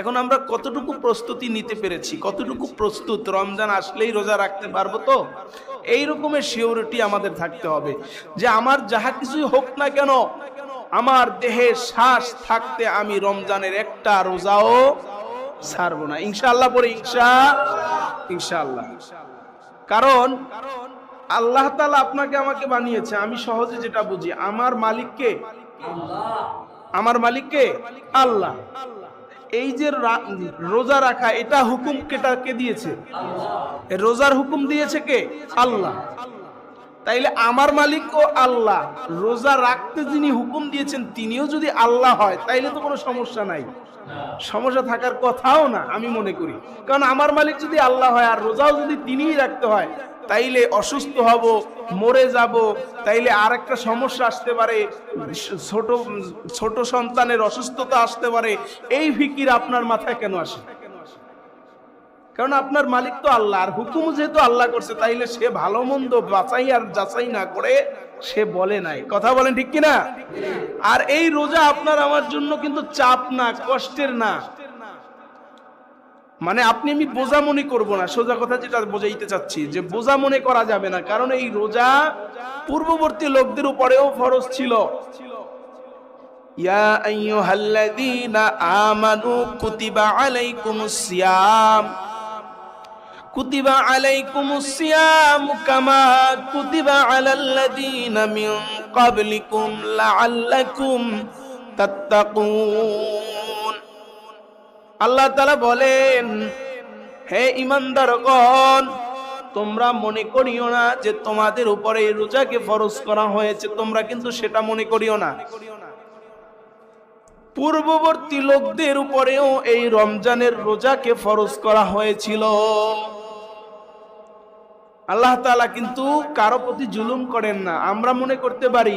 এখন আমরা কতটুকু প্রস্তুতি নিতে পেরেছি? কতটুকু প্রস্তুত? রমজান আসলেই রোজা রাখতে পারব তো? এই রকমের শিওরিটি আমাদের থাকতে হবে যে আমার যাহা কিছুই হোক না কেন, আমার দেহে শ্বাস থাকতে আমি রমজানের একটা রোজাও ছাড়বো না। ইনশাআল্লাহ পরে ইনশা, ইনশাআল্লাহ। কারণ আল্লাহ তালা আপনাকে আমাকে বানিয়েছে। আমি সহজে যেটা বুঝি, আমার মালিককে? আমার মালিককে? আল্লাহ। এই যে রোজা রাখা, এটা হুকুম কেটা, কে দিয়েছে? রোজার হুকুম দিয়েছে কে? আল্লাহ। তাইলে আমার মালিক ও আল্লাহ, রোজা রাখতে যিনি হুকুম দিয়েছেন, তিনিও যদি আল্লাহ হয়, তাইলে তো কোনো সমস্যা নাই। সমস্যা থাকার কথাও না, আমি মনে করি। কারণ আমার মালিক যদি আল্লাহ হয়, আর রোজাও যদি তিনিই রাখতে হয় তাইলে অসুস্থ হব, মরে যাব, তাইলে আর একটা সমস্যা আসতে পারে, ছোট ছোট সন্তানের অসুস্থতা আসতে পারে, এই ফিকির আপনার মাথায় কেন আসে? কারণ আপনার মালিক তো আল্লাহ, আর হুকুম যেহেতু আল্লাহ করছে, তাইলে সে ভালো মন্দ বাছাই আর যাচাই না করে সে বলে নাই। কথা বলেন ঠিক কিনা? আর এই রোজা আপনার আমার জন্য কিন্তু চাপ না, কষ্টের না। মানে আপনি আমি বোঝা মনে করব না, সোজা কথা যেটা বোঝাইতে চাচ্ছি, যে বোঝা মনে করা যাবে না, কারণ এই রোজা পূর্ববর্তী লোকদের উপরেও ফরজ ছিল। ইয়া আমানু কুতিবা কুতিবা লাআল্লাকুম তাত্তাকুন। আল্লাহ তালা বলেন, হে ইমানদারগণ তোমরা মনে করিও না যে তোমাদের উপরে এই রোজাকে ফরজ করা হয়েছে। তোমরা কিন্তু সেটা মনে করিও না। পূর্ববর্তী লোকদের উপরেও এই রমজানের রোজাকে ফরজ করা হয়েছিল। আল্লাহ তাআলা কিন্তু কারও প্রতি জুলুম করেন না। আমরা মনে করতে পারি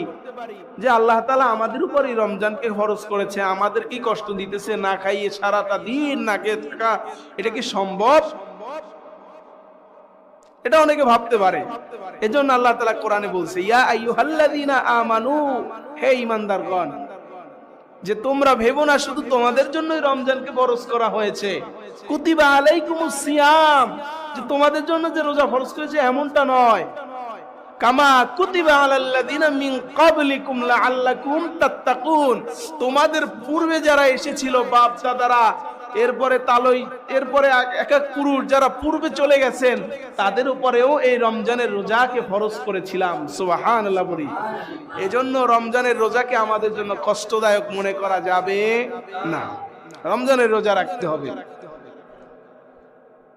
যে আল্লাহ তাআলা আমাদের উপর এই রমজানকে ফরজ করেছে আমাদের কি কষ্ট দিতেছে, না খাইয়ে সারাটা দিন না খেয়ে থাকা, এটা কি সম্ভব? এটা অনেকে ভাবতে পারে। এজন্য আল্লাহ তালা কোরআনে বলছে, ইয়া আইয়ুহাল্লাযীনা আমানু হে ঈমানদারগণ, যে তোমরা ভেবো না, শুধু তোমাদের জন্যই রমজানকে বরজ করা হয়েছে। কুতিবা আলাইকুমুস সিয়াম। যে তোমাদের জন্য যে রোজা ফরজ করেছে এমনটা নয়। কামা কুতিবা মিন ক্বাবলিকুম লাআল্লাকুম তাত্তাকুন। তোমাদের পূর্বে যারা এসেছিল বাপ দাদারা, এরপরে তালই, এরপরে এক এক পুরুষ যারা পূর্বে চলে গেছেন, তাদের উপরেও এই রমজানের রোজাকে ফরজ করেছিলাম। সুবহানাল্লাহ বলি। এজন্য রমজানের রোজাকে আমাদের জন্য কষ্টদায়ক মনে করা যাবে না। রমজানের রোজা রাখতে হবে।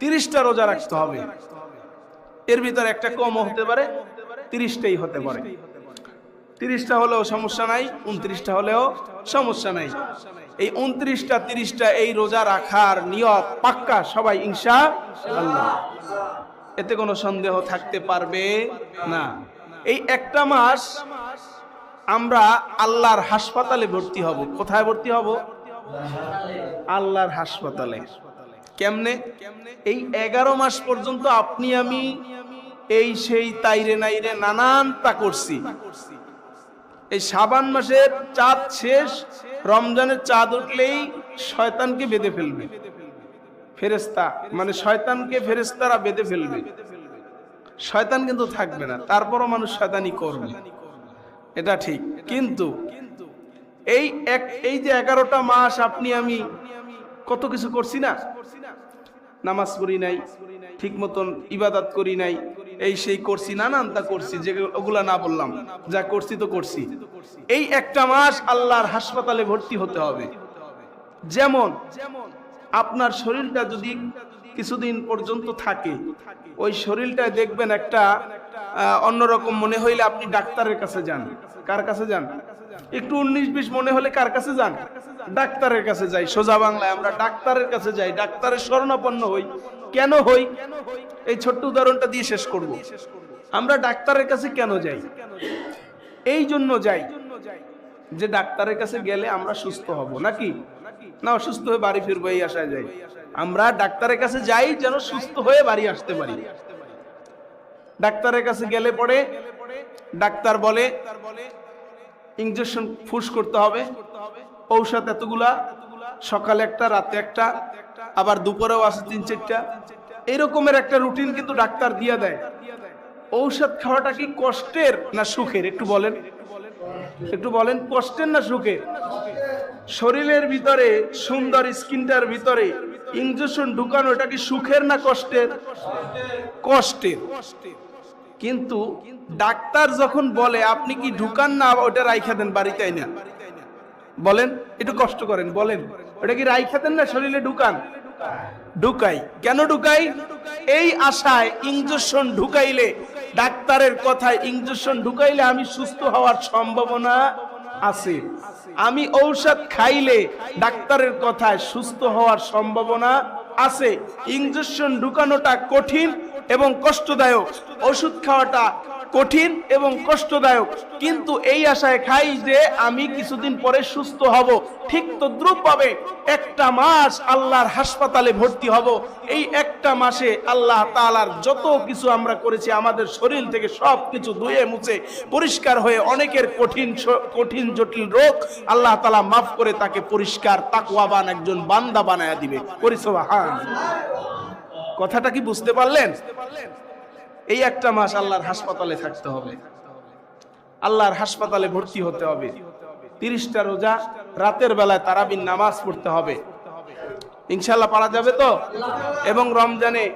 তিরিশটা রোজা রাখতে হবে। এর ভিতরে একটা কম হতে পারে, তিরিশটাই হতে পারে। তিরিশটা হলেও সমস্যা নাই, উনত্রিশটা হলেও সমস্যা নাই। এই উনত্রিশটা, তিরিশটা এই রোজা রাখার নিয়ত পাক্কা সবাই আল্লাহ এতে কোনো সন্দেহ থাকতে পারবে না। এই একটা মাস আমরা আল্লাহর হাসপাতালে ভর্তি হব। কোথায় ভর্তি হব? আল্লাহর হাসপাতালে। কেমনে? এই এগারো মাস পর্যন্ত আপনি আমি এই সেই তাইরে নাইরে নানান তা করছি। এই সাবান মাসের চাঁদ শেষ, রমজানের চাঁদ উঠলেই শয়তানকে বেঁধে ফেলবে। ফেরেস্তা মানে শয়তানকে ফেরেস্তারা বেঁধে ফেলবে। শয়তান কিন্তু থাকবে না, তারপরও মানুষ শয়তানি করবে। এটা ঠিক, কিন্তু এই এক, এই যে এগারোটা মাস আপনি আমি কত কিছু করছি না? নামাজ পড়ি নাই ঠিক মতন ইবাদত করি নাই, এই সেই করছি, নানান তা করছি, যে ওগুলা না বললাম, যা করছি তো করছি। এই একটা মাস আল্লাহর হাসপাতালে ভর্তি হতে হবে। যেমন, আপনার শরীরটা যদি কিছুদিন পর্যন্ত থাকে, ওই শরীরটায় দেখবেন একটা অন্যরকম মনে হইলে আপনি ডাক্তারের কাছে যান। কার কাছে যান? একটু উনিশ বিশ মনে হলে কার কাছে যান? ডাক্তারের কাছে যাই, সোজা বাংলায় আমরা ডাক্তারের কাছে যাই, ডাক্তারের শরণাপন্ন হই। কেন হই? এই ছোট্ট উদাহরণটা দিয়ে শেষ করব। আমরা ডাক্তারের কাছে কেন যাই? এই জন্য যাই যে ডাক্তারের কাছে গেলে আমরা সুস্থ হব, নাকি? না, অসুস্থ হয়ে বাড়ি ফিরবো, এই আশায় যাই। আমরা ডাক্তারের কাছে যাই যেন সুস্থ হয়ে বাড়ি আসতে পারি। ডাক্তারের কাছে গেলে পরে ডাক্তার বলে ইঞ্জেকশন ফুস করতে হবে। ঔষধ এতগুলা, সকালে একটা, রাতে একটা, আবার দুপুরেও আছে তিন চারটা। এরকমের একটা রুটিন কিন্তু ডাক্তার দিয়ে দেয়। ঔষধ খাওয়াটা কি কষ্টের না সুখের? একটু বলেন। একটু বলেন, কষ্টের না সুখের? শরীরের ভিতরে, সুন্দর স্কিনটার ভিতরে ইঞ্জেকশন ঢুকানো, এটা কি সুখের না কষ্টের? কষ্টের। কিন্তু ডাক্তার যখন বলে, আপনি কি ঢুকান না, ওটা রাইখা দেন, বাড়িতে না বলেন, একটু কষ্ট করেন, বলেন। ওটা কি রাই খেতেন না শরীরে ঢুকান? ঢুকাই। কেন ঢুকাই? এই আশায় ইঞ্জেকশন ঢুকাইলে, ডাক্তারের কথায় ইঞ্জেকশন ঢুকাইলে আমি সুস্থ হওয়ার সম্ভাবনা আছে। আমি ঔষধ খাইলে ডাক্তারের কথায় সুস্থ হওয়ার সম্ভাবনা আছে। ইঞ্জেকশন ঢুকানোটা কঠিন এবং কষ্টদায়ক। ওষুধ খাওয়াটা কঠিন এবং কষ্টদায়ক। কিন্তু এই আশায় খাই যে আমি কিছুদিন পরে সুস্থ হব। ঠিক তদ্রুপ পাবে একটা মাস আল্লাহর হাসপাতালে ভর্তি হব। এই একটা মাসে আল্লাহ তালার যত কিছু আমরা করেছি, আমাদের শরীর থেকে সব কিছু ধুয়ে মুছে, পরিষ্কার হয়ে অনেকের কঠিন কঠিন জটিল রোগ আল্লাহ তালা মাফ করে তাকে পরিষ্কার, তাকওয়াবান একজন বান্দা বানায়া দিবে। পরিসবা হ্যাঁ কথাটা কি বুঝতে পারলেন? এই একটা মাস আল্লাহর হাসপাতালে থাকতে হবে। আল্লাহর হাসপাতালে ভর্তি হতে হবে। তিরিশটা রোজা, রাতের বেলায় তারাবিন নামাজ পড়তে হবে। ইনশাল্লাহ পারা যাবে তো? এবং রমজানে